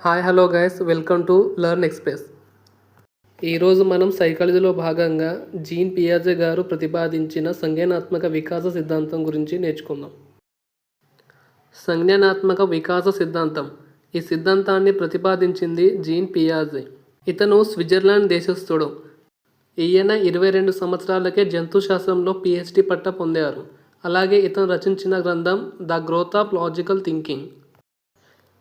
Hi hello guys welcome to learn express ఈరోజు మనం సైకాలజీలో భాగంగా జీన్ పియాజే గారు ప్రతిపాదించిన సంజ్ఞానాత్మక వికాస సిద్ధాంతం గురించి నేర్చుకుందాం. సంజ్ఞానాత్మక వికాస సిద్ధాంతం. ఈ సిద్ధాంతాన్ని ప్రతిపాదించింది జీన్ పియాజే. ఇతను స్విట్జర్లాండ్ దేశస్థుడు. ఈయన ఇరవై రెండు సంవత్సరాలకే జంతు శాస్త్రంలో పిహెచ్డి పట్ట పొందారు. అలాగే ఇతను రచించిన గ్రంథం the growth of logical thinking.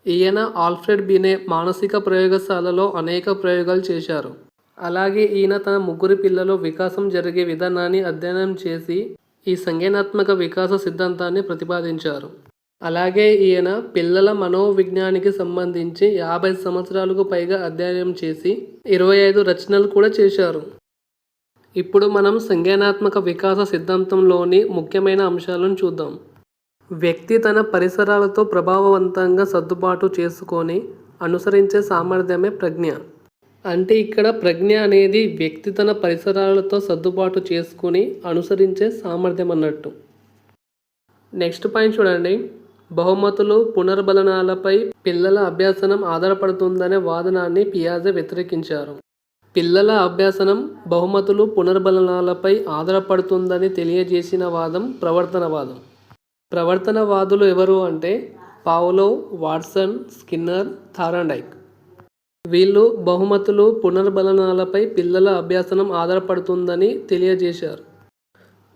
ఈయన ఆల్ఫ్రెడ్ బినే మానసిక ప్రయోగశాలలో అనేక ప్రయోగాలు చేశారు. అలాగే ఈయన తన ముగ్గురు పిల్లలు వికాసం జరిగే విధానాన్ని అధ్యయనం చేసి ఈ సంజ్ఞానాత్మక వికాస సిద్ధాంతాన్ని ప్రతిపాదించారు. అలాగే ఈయన పిల్లల మనోవిజ్ఞానికి సంబంధించి యాభై సంవత్సరాలకు పైగా అధ్యయనం చేసి ఇరవై ఐదు రచనలు కూడా చేశారు. ఇప్పుడు మనం సంజ్ఞానాత్మక వికాస సిద్ధాంతంలోని ముఖ్యమైన అంశాలను చూద్దాం. వ్యక్తి తన పరిసరాలతో ప్రభావవంతంగా సర్దుబాటు చేసుకొని అనుసరించే సామర్థ్యమే ప్రజ్ఞ. అంటే ఇక్కడ ప్రజ్ఞ అనేది వ్యక్తి తన పరిసరాలతో సర్దుబాటు చేసుకుని అనుసరించే సామర్థ్యం అన్నట్టు నెక్స్ట్ పాయింట్ చూడండి. బహుమతులు పునర్బలనాలపై పిల్లల అభ్యాసనం ఆధారపడుతుందనే వాదనాన్ని పియాజే వ్యతిరేకించారు. పిల్లల అభ్యాసనం బహుమతులు పునర్బలనాలపై ఆధారపడుతుందని తెలియజేసిన వాదం ప్రవర్తనవాదం. ప్రవర్తనవాదులు ఎవరు అంటే పావులో వాట్సన్ స్కిన్నర్ థారాండైక్. వీళ్ళు బహుమతులు పునర్బలనాలపై పిల్లల అభ్యాసనం ఆధారపడుతుందని తెలియజేశారు.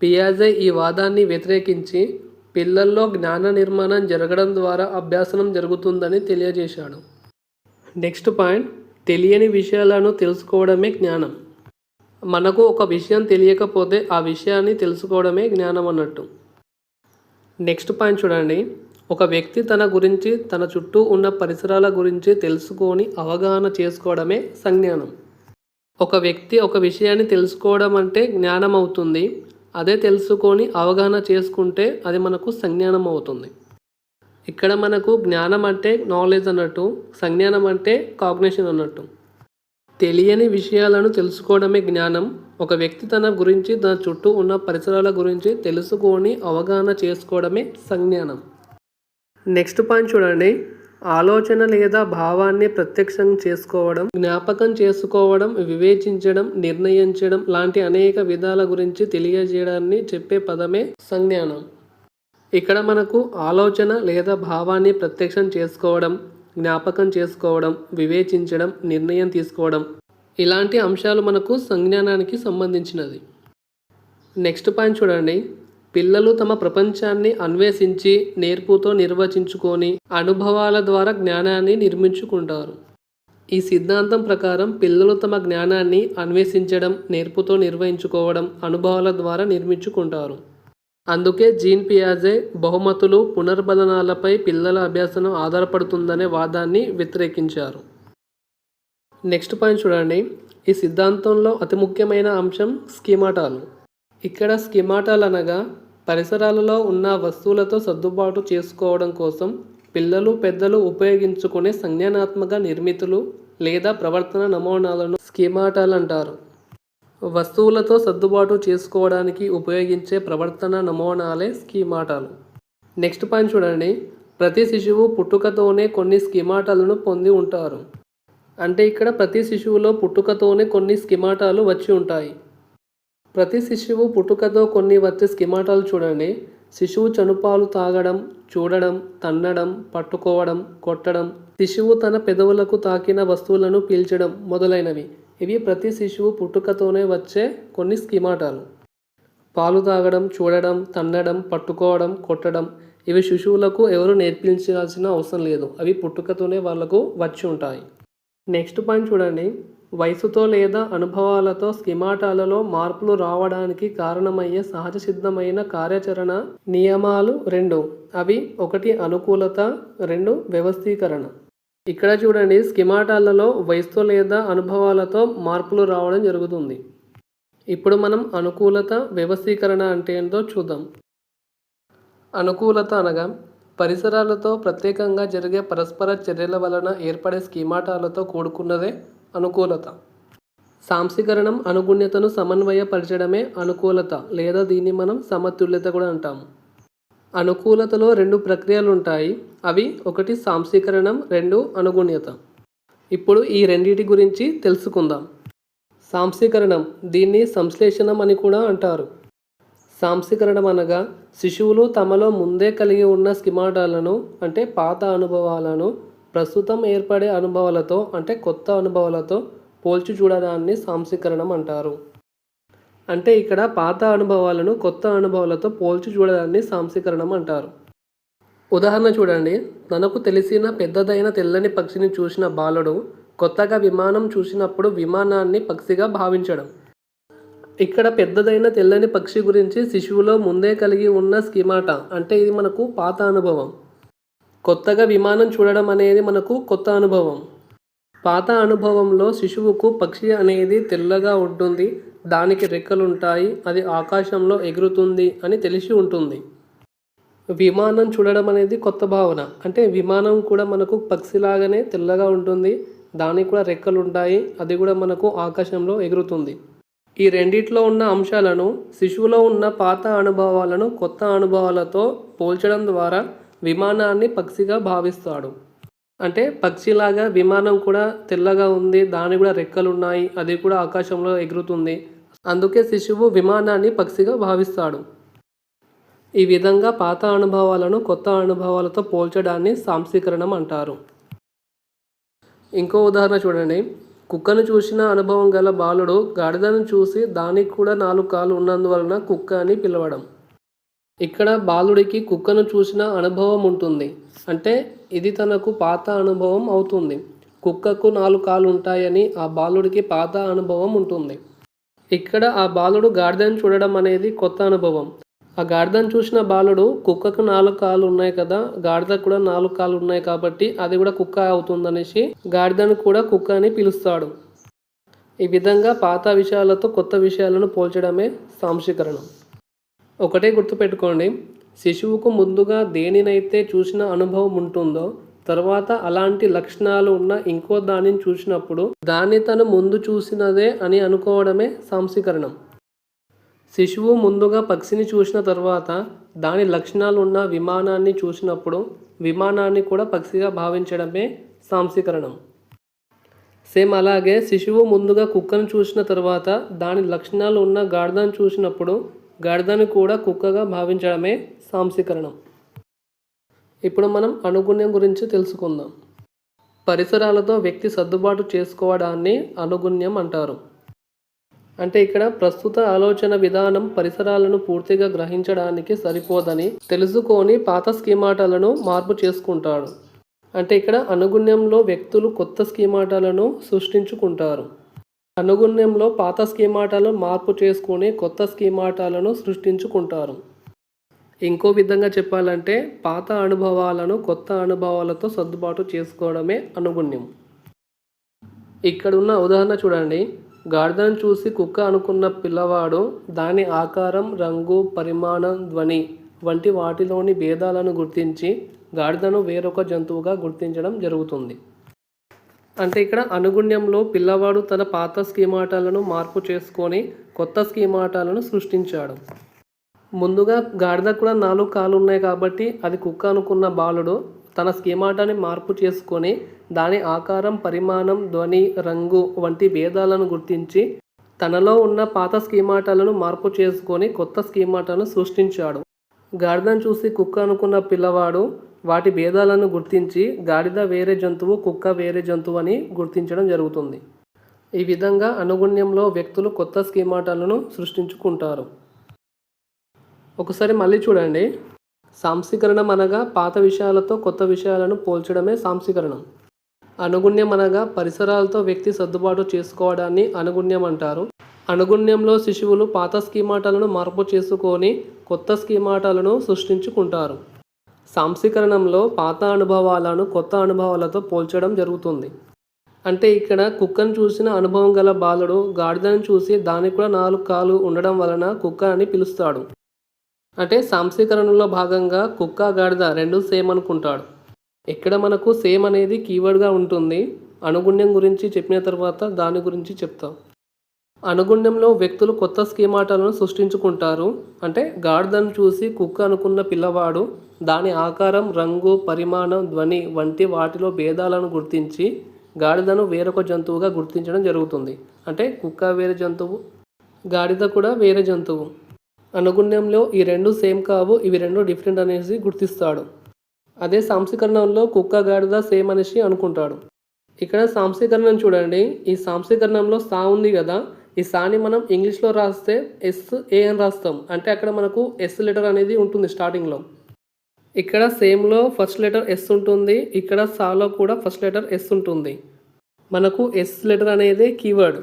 పియాజే ఈ వాదాన్ని వ్యతిరేకించి పిల్లల్లో జ్ఞాన నిర్మాణం జరగడం ద్వారా అభ్యాసనం జరుగుతుందని తెలియజేశాడు. నెక్స్ట్ పాయింట్ తెలియని విషయాలను తెలుసుకోవడమే జ్ఞానం. మనకు ఒక విషయం తెలియకపోతే ఆ విషయాన్ని తెలుసుకోవడమే జ్ఞానం అన్నట్టు. నెక్స్ట్ పాయింట్ చూడండి. ఒక వ్యక్తి తన గురించి తన చుట్టూ ఉన్న పరిసరాల గురించి తెలుసుకొని అవగాహన చేసుకోవడమే సంజ్ఞానం. ఒక వ్యక్తి ఒక విషయాన్ని తెలుసుకోవడం అంటే జ్ఞానం అవుతుంది అదే తెలుసుకొని అవగాహన చేసుకుంటే అది మనకు సంజ్ఞానం అవుతుంది ఇక్కడ మనకు జ్ఞానం అంటే నాలెడ్జ్ అన్నట్టు సంజ్ఞానం అంటే కాగ్నేషన్ అన్నట్టు. తెలియని విషయాలను తెలుసుకోవడమే జ్ఞానం. ఒక వ్యక్తి తన గురించి తన చుట్టూ ఉన్న పరిసరాల గురించి తెలుసుకొని అవగాహన చేసుకోవడమే సంజ్ఞానం. నెక్స్ట్ పాయింట్ చూడండి. ఆలోచన లేదా భావాన్ని ప్రత్యక్షం చేసుకోవడం జ్ఞాపకం చేసుకోవడం వివేచించడం నిర్ణయించడం లాంటి అనేక విధాల గురించి తెలియజేయడాన్ని చెప్పే పదమే సంజ్ఞానం. ఇక్కడ మనకు ఆలోచన లేదా భావాన్ని ప్రత్యక్షం చేసుకోవడం జ్ఞాపకం చేసుకోవడం వివేచించడం నిర్ణయం తీసుకోవడం ఇలాంటి అంశాలు మనకు సంజ్ఞానానికి సంబంధించినది. నెక్స్ట్ పాయింట్ చూడండి. పిల్లలు తమ ప్రపంచాన్ని అన్వేషించి నేర్పుతో నిర్వచించుకొని అనుభవాల ద్వారా జ్ఞానాన్ని నిర్మించుకుంటారు. ఈ సిద్ధాంతం ప్రకారం పిల్లలు తమ జ్ఞానాన్ని అన్వేషించడం నేర్పుతో నిర్వహించుకోవడం అనుభవాల ద్వారా నిర్మించుకుంటారు. అందుకే జీన్ పియాజే బహుమతులు పునర్బలనాలపై పిల్లల అభ్యాసనం ఆధారపడుతుందనే వాదాన్ని వ్యతిరేకించారు. నెక్స్ట్ పాయింట్ చూడండి. ఈ సిద్ధాంతంలో అతి ముఖ్యమైన అంశం స్కీమాటాలు. ఇక్కడ స్కీమాటాలు అనగా పరిసరాలలో ఉన్న వస్తువులతో సర్దుబాటు చేసుకోవడం కోసం పిల్లలు పెద్దలు ఉపయోగించుకునే సంజ్ఞానాత్మక నిర్మితులు లేదా ప్రవర్తన నమూనాలను స్కీమాటాలు అంటారు వస్తువులతో సర్దుబాటు చేసుకోవడానికి ఉపయోగించే ప్రవర్తన నమూనాలే స్కీమాటాలు. నెక్స్ట్ పాయింట్ చూడండి. ప్రతి శిశువు పుట్టుకతోనే కొన్ని స్కీమాటాలను పొంది ఉంటారు. అంటే ఇక్కడ ప్రతి శిశువులో పుట్టుకతోనే కొన్ని స్కిమాటాలు వచ్చి ఉంటాయి. ప్రతి శిశువు పుట్టుకతో కొన్ని వచ్చే స్కిమాటాలు చూడండి. శిశువు చనుపాలు తాగడం చూడడం తన్నడం పట్టుకోవడం కొట్టడం శిశువు తన పెదవులకు తాకిన వస్తువులను పీల్చడం మొదలైనవి. ఇవి ప్రతి శిశువు పుట్టుకతోనే వచ్చే కొన్ని స్కిమాటాలు. పాలు తాగడం చూడడం తన్నడం పట్టుకోవడం కొట్టడం ఇవి శిశువులకు ఎవరు నేర్పించాల్సిన అవసరం లేదు. అవి పుట్టుకతోనే వాళ్ళకు వచ్చి ఉంటాయి. నెక్స్ట్ పాయింట్ చూడండి. వయసుతో లేదా అనుభవాలతో స్కిమాటాలలో మార్పులు రావడానికి కారణమయ్యే సహజ సిద్ధమైన కార్యాచరణ నియమాలు రెండు. అవి ఒకటి అనుకూలత రెండు వ్యవస్థీకరణ. ఇక్కడ చూడండి స్కిమాటాలలో వయసుతో లేదా అనుభవాలతో మార్పులు రావడం జరుగుతుంది. ఇప్పుడు మనం అనుకూలత వ్యవస్థీకరణ అంటే ఏంటో చూద్దాం. అనుకూలత అనగా పరిసరాలతో ప్రత్యేకంగా జరిగే పరస్పర చర్యల వలన ఏర్పడే స్కీమాటాలతో కూడుకున్నదే అనుకూలత. సాంశీకరణం అనుగుణ్యతను సమన్వయపరచడమే అనుకూలత లేదా దీన్ని మనం సమతుల్యత కూడా అంటాము. అనుకూలతలో రెండు ప్రక్రియలు ఉంటాయి అవి ఒకటి సాంశీకరణం రెండు అనుగుణ్యత. ఇప్పుడు ఈ రెండిటి గురించి తెలుసుకుందాం. సాంశీకరణం దీన్ని సంశ్లేషణం అని కూడా అంటారు. సాంసీకరణం అనగా శిశువులు తమలో ముందే కలిగి ఉన్న స్కిమాటాలను అంటే పాత అనుభవాలను ప్రస్తుతం ఏర్పడే అనుభవాలతో అంటే కొత్త అనుభవాలతో పోల్చి చూడడాన్ని సాంసీకరణం అంటారు. అంటే ఇక్కడ పాత అనుభవాలను కొత్త అనుభవాలతో పోల్చి చూడడాన్ని సాంసీకరణం అంటారు. ఉదాహరణ చూడండి. తనకు తెలిసిన పెద్దదైన తెల్లని పక్షిని చూసిన బాలుడు కొత్తగా విమానం చూసినప్పుడు విమానాన్ని పక్షిగా భావించడం. ఇక్కడ పెద్దదైన తెల్లని పక్షి గురించి శిశువులో ముందే కలిగి ఉన్న స్కిమాట. అంటే ఇది మనకు పాత అనుభవం. కొత్తగా విమానం చూడడం అనేది మనకు కొత్త అనుభవం. పాత అనుభవంలో శిశువుకు పక్షి అనేది తెల్లగా ఉంటుంది. దానికి రెక్కలుంటాయి. అది ఆకాశంలో ఎగురుతుంది అని తెలిసి ఉంటుంది. విమానం చూడడం అనేది కొత్త భావన. అంటే విమానం కూడా మనకు పక్షిలాగానే తెల్లగా ఉంటుంది. దానికి కూడా రెక్కలు ఉంటాయి అది కూడా మనకు ఆకాశంలో ఎగురుతుంది. ఈ రెండిట్లో ఉన్న అంశాలను శిశువులో ఉన్న పాత అనుభవాలను కొత్త అనుభవాలతో పోల్చడం ద్వారా విమానాన్ని పక్షిగా భావిస్తాడు. అంటే పక్షిలాగా విమానం కూడా తెల్లగా ఉంది దానికి కూడా రెక్కలు ఉన్నాయి అది కూడా ఆకాశంలో ఎగురుతుంది. అందుకే శిశువు విమానాన్ని పక్షిగా భావిస్తాడు. ఈ విధంగా పాత అనుభవాలను కొత్త అనుభవాలతో పోల్చడాన్ని సాంశీకరణం అంటారు. ఇంకో ఉదాహరణ చూడండి. కుక్కను చూసిన అనుభవం గల బాలుడు గాడిదను చూసి దానికి కూడా నాలుగు కాళ్ళు ఉన్నందువలన కుక్క అని పిలవడం. ఇక్కడ బాలుడికి కుక్కను చూసిన అనుభవం ఉంటుంది. అంటే ఇది తనకు పాత అనుభవం అవుతుంది. కుక్కకు నాలుగు కాళ్ళు ఉంటాయని ఆ బాలుడికి పాత అనుభవం ఉంటుంది. ఇక్కడ ఆ బాలుడు గాడిదను చూడడం అనేది కొత్త అనుభవం. ఆ గాడిదను చూసిన బాలుడు కుక్కకు నాలుగు కాళ్ళు ఉన్నాయి కదా గాడిదకు కూడా నాలుగు కాళ్ళు ఉన్నాయి కాబట్టి అది కూడా కుక్క అవుతుందనేసి గాడిదను కూడా కుక్క అని పిలుస్తాడు. ఈ విధంగా పాత విషయాలతో కొత్త విషయాలను పోల్చడమే సాంశీకరణం. ఒకటే గుర్తుపెట్టుకోండి శిశువుకు ముందుగా దేనినైతే చూసిన అనుభవం ఉంటుందో తర్వాత అలాంటి లక్షణాలు ఉన్న ఇంకో దానిని చూసినప్పుడు దాన్ని తను ముందు చూసినదే అని అనుకోవడమే సాంశీకరణం. శిశువు ముందుగా పక్షిని చూసిన తర్వాత దాని లక్షణాలు ఉన్న విమానాన్ని చూసినప్పుడు విమానాన్ని కూడా పక్షిగా భావించడమే సాంసీకరణం. సేమ్ అలాగే శిశువు ముందుగా కుక్కను చూసిన తర్వాత దాని లక్షణాలు ఉన్న గాడిదను చూసినప్పుడు గాడిదను కూడా కుక్కగా భావించడమే సాంసీకరణం. ఇప్పుడు మనం అనుగుణ్యం గురించి తెలుసుకుందాం. పరిసరాలతో వ్యక్తి సర్దుబాటు చేసుకోవడాన్ని అనుగుణ్యం అంటారు. అంటే ఇక్కడ ప్రస్తుత ఆలోచన విధానం పరిసరాలను పూర్తిగా గ్రహించడానికి సరిపోదని తెలుసుకొని పాత స్కీమాటాలను మార్పు చేసుకుంటాడు అంటే ఇక్కడ అనుగుణ్యంలో వ్యక్తులు కొత్త స్కీమాటాలను సృష్టించుకుంటారు. అనుగుణ్యంలో పాత స్కీమాటాలను మార్పు చేసుకొని కొత్త స్కీమాటాలను సృష్టించుకుంటారు. ఇంకో విధంగా చెప్పాలంటే పాత అనుభవాలను కొత్త అనుభవాలతో సర్దుబాటు చేసుకోవడమే అనుగుణ్యం. ఇక్కడున్న ఉదాహరణ చూడండి. గాడిదను చూసి కుక్క అనుకున్న పిల్లవాడు దాని ఆకారం రంగు పరిమాణం ధ్వని వంటి వాటిలోని భేదాలను గుర్తించి గాడిదను వేరొక జంతువుగా గుర్తించడం జరుగుతుంది. అంటే ఇక్కడ అనుగుణ్యంలో పిల్లవాడు తన పాత స్కీమాటాలను మార్పు చేసుకొని కొత్త స్కీమాటాలను సృష్టించాడు. ముందుగా గాడిద కూడా నాలుగు కాళ్ళు ఉన్నాయి కాబట్టి అది కుక్క అనుకున్న బాలుడు తన స్కీమాటాన్ని మార్పు చేసుకొని దాని ఆకారం పరిమాణం ధ్వని రంగు వంటి భేదాలను గుర్తించి తనలో ఉన్న పాత స్కీమాటాలను మార్పు చేసుకొని కొత్త స్కీమాటాలను సృష్టించాడు. గాడిదను చూసి కుక్క అనుకున్న పిల్లవాడు వాటి భేదాలను గుర్తించి గాడిద వేరే జంతువు కుక్క వేరే జంతువు అని గుర్తించడం జరుగుతుంది. ఈ విధంగా అనుగుణ్యంలో వ్యక్తులు కొత్త స్కీమాటాలను సృష్టించుకుంటారు. ఒకసారి మళ్ళీ చూడండి. సాంశీకరణం అనగా పాత విషయాలతో కొత్త విషయాలను పోల్చడమే సాంశీకరణం. అనుగుణ్యం అనగా పరిసరాలతో వ్యక్తి సర్దుబాటు చేసుకోవడాన్ని అనుగుణ్యం అంటారు. అనుగుణ్యంలో శిశువులు పాత స్కీమాటాలను మార్పు చేసుకొని కొత్త స్కీమాటాలను సృష్టించుకుంటారు. సాంశీకరణంలో పాత అనుభవాలను కొత్త అనుభవాలతో పోల్చడం జరుగుతుంది. అంటే ఇక్కడ కుక్కను చూసిన అనుభవం గల బాలుడు గాడిదను చూసి దానికి కూడా నాలుగు కాలు ఉండడం వలన కుక్క అని పిలుస్తాడు. అంటే సాంశీకరణలో భాగంగా కుక్క గాడిద రెండు సేమ్ అనుకుంటాడు. ఇక్కడ మనకు సేమ్ అనేది కీవర్డ్గా ఉంటుంది. అనుగుణ్యం గురించి చెప్పిన తర్వాత దాని గురించి చెప్తాం. అనుగుణ్యంలో వ్యక్తులు కొత్త స్కీమాటాలను సృష్టించుకుంటారు. అంటే గాడిదను చూసి కుక్క అనుకున్న పిల్లవాడు దాని ఆకారం రంగు పరిమాణం ధ్వని వంటి వాటిలో భేదాలను గుర్తించి గాడిదను వేరొక జంతువుగా గుర్తించడం జరుగుతుంది. అంటే కుక్క వేరే జంతువు గాడిద కూడా వేరే జంతువు. అనుగుణ్యంలో ఈ రెండు సేమ్ కావు ఇవి రెండు డిఫరెంట్ అనేసి గుర్తిస్తాడు. అదే సాంశీకరణంలో కుక్క గాడిద సేమ్ అనేసి అనుకుంటాడు. ఇక్కడ సాంశీకరణం చూడండి. ఈ సాంశీకరణంలో సా ఉంది కదా. ఈ సాని మనం ఇంగ్లీష్లో రాస్తే ఎస్ ఏ అని రాస్తాం. అంటే అక్కడ మనకు ఎస్ లెటర్ అనేది ఉంటుంది స్టార్టింగ్లో. ఇక్కడ సేమ్లో ఫస్ట్ లెటర్ ఎస్ ఉంటుంది. ఇక్కడ సాలో కూడా ఫస్ట్ లెటర్ ఎస్ ఉంటుంది. మనకు ఎస్ లెటర్ అనేది కీవర్డ్.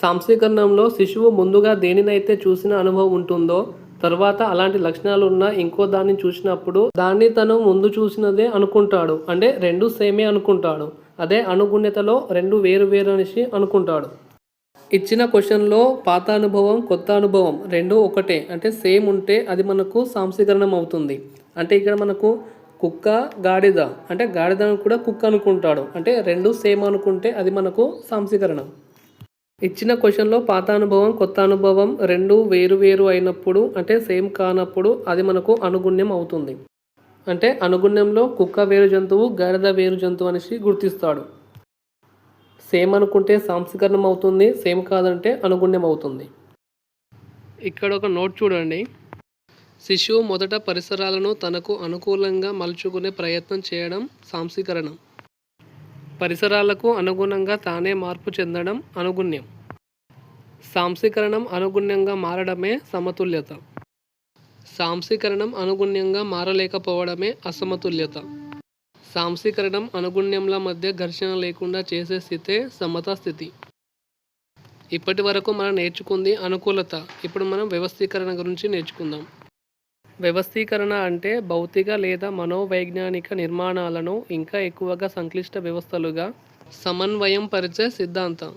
సాంశీకరణంలో శిశువు ముందుగా దేనినైతే చూసిన అనుభవం ఉంటుందో తర్వాత అలాంటి లక్షణాలు ఉన్న ఇంకో దాన్ని చూసినప్పుడు దాన్ని తను ముందు చూసినదే అనుకుంటాడు. అంటే రెండు సేమే అనుకుంటాడు. అదే అనుగుణ్యతలో రెండు వేరు వేరు అనేసి అనుకుంటాడు. ఇచ్చిన క్వశ్చన్లో పాత అనుభవం కొత్త అనుభవం రెండు ఒకటే. అంటే సేమ్ ఉంటే అది మనకు సాంశీకరణం అవుతుంది అంటే ఇక్కడ మనకు కుక్క గాడిద. అంటే గాడిదను కూడా కుక్క అనుకుంటాడు. అంటే రెండు సేమ్ అనుకుంటే అది మనకు సాంశీకరణం ఇచ్చిన క్వశ్చన్లో పాత అనుభవం కొత్త అనుభవం రెండు వేరు వేరు అయినప్పుడు అంటే సేమ్ కానప్పుడు అది మనకు అనుగుణ్యం అవుతుంది. అంటే అనుగుణ్యంలో కుక్క వేరు జంతువు గాడిద వేరు జంతువు అనేసి గుర్తిస్తాడు. సేమ్ అనుకుంటే సాంస్కరణం అవుతుంది సేమ్ కాదంటే అనుగుణ్యం అవుతుంది. ఇక్కడ ఒక నోట్ చూడండి. శిశువు మొదట పరిసరాలను తనకు అనుకూలంగా మలుచుకునే ప్రయత్నం చేయడం సాంశీకరణం పరిసరాలకు అనుగుణంగా తానే మార్పు చెందడం అనుగుణ్యం. సాంసీకరణం అనుగుణ్యంగా మారడమే సమతుల్యత. సాంసీకరణం అనుగుణ్యంగా మారలేకపోవడమే అసమతుల్యత. సాంసీకరణం అనుగుణ్యంల మధ్య ఘర్షణ లేకుండా చేసే స్థితే సమతా స్థితి. ఇప్పటి వరకు మనం నేర్చుకుంది అనుకూలత. ఇప్పుడు మనం వ్యవస్థీకరణ గురించి నేర్చుకుందాం. వ్యవస్థీకరణ అంటే భౌతిక లేదా మనోవైజ్ఞానిక నిర్మాణాలను ఇంకా ఎక్కువగా సంక్లిష్ట వ్యవస్థలుగా సమన్వయం పరిచే సిద్ధాంతం.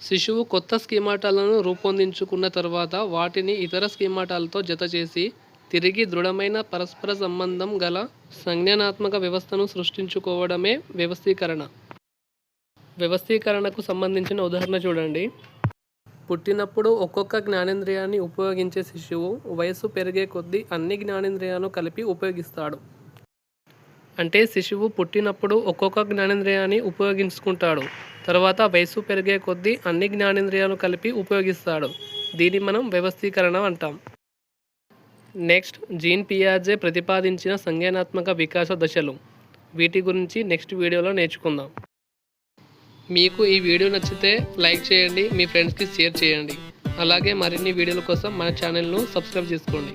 శిశువు కొత్త స్కీమాటాలను రూపొందించుకున్న తర్వాత వాటిని ఇతర స్కీమాటాలతో జతచేసి తిరిగి దృఢమైన పరస్పర సంబంధం గల సంజ్ఞానాత్మక వ్యవస్థను సృష్టించుకోవడమే వ్యవస్థీకరణ. వ్యవస్థీకరణకు సంబంధించిన ఉదాహరణ చూడండి. పుట్టినప్పుడు ఒక్కొక్క జ్ఞానేంద్రియాన్ని ఉపయోగించే శిశువు వయసు పెరిగే కొద్దీ అన్ని జ్ఞానేంద్రియాలను కలిపి ఉపయోగిస్తాడు. అంటే శిశువు పుట్టినప్పుడు ఒక్కొక్క జ్ఞానేంద్రియాన్ని ఉపయోగించుకుంటాడు. తర్వాత వయసు పెరిగే కొద్దీ అన్ని జ్ఞానేంద్రియాలను కలిపి ఉపయోగిస్తాడు. దీన్ని మనం వ్యవస్థీకరణ అంటాం. నెక్స్ట్ జీన్ పియాజే ప్రతిపాదించిన సంజ్ఞానాత్మక వికాస దశలు. వీటి గురించి నెక్స్ట్ వీడియోలో నేర్చుకుందాం. మీకు ఈ వీడియో నచ్చితే లైక్ చేయండి మీ ఫ్రెండ్స్కి షేర్ చేయండి. అలాగే మరిన్ని వీడియోల కోసం మన ఛానల్ను సబ్స్క్రైబ్ చేసుకోండి.